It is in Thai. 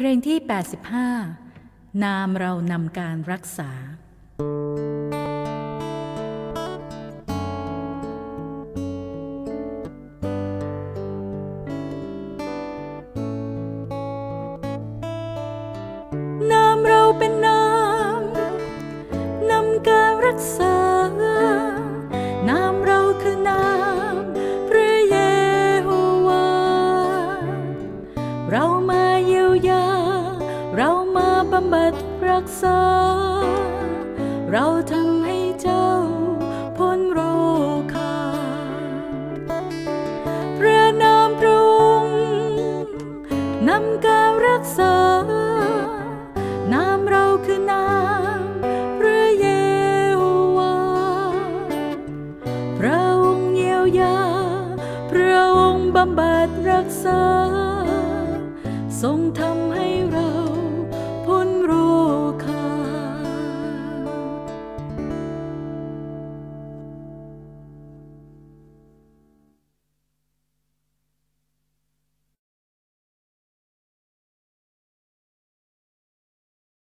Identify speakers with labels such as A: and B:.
A: เพลงที่ 85 นามเรานำการรักษานามเราเป็นนามนำการรักษา เราเยียวยา เรามาบำบัดรักษา เราทำให้เจ้าพ้นโรคาพระนามพระองค์นำการรักษานามเราคือนามพระเยโฮวาพระองค์เยียวยา พระองค์บำบัดรักษา 送氹喺。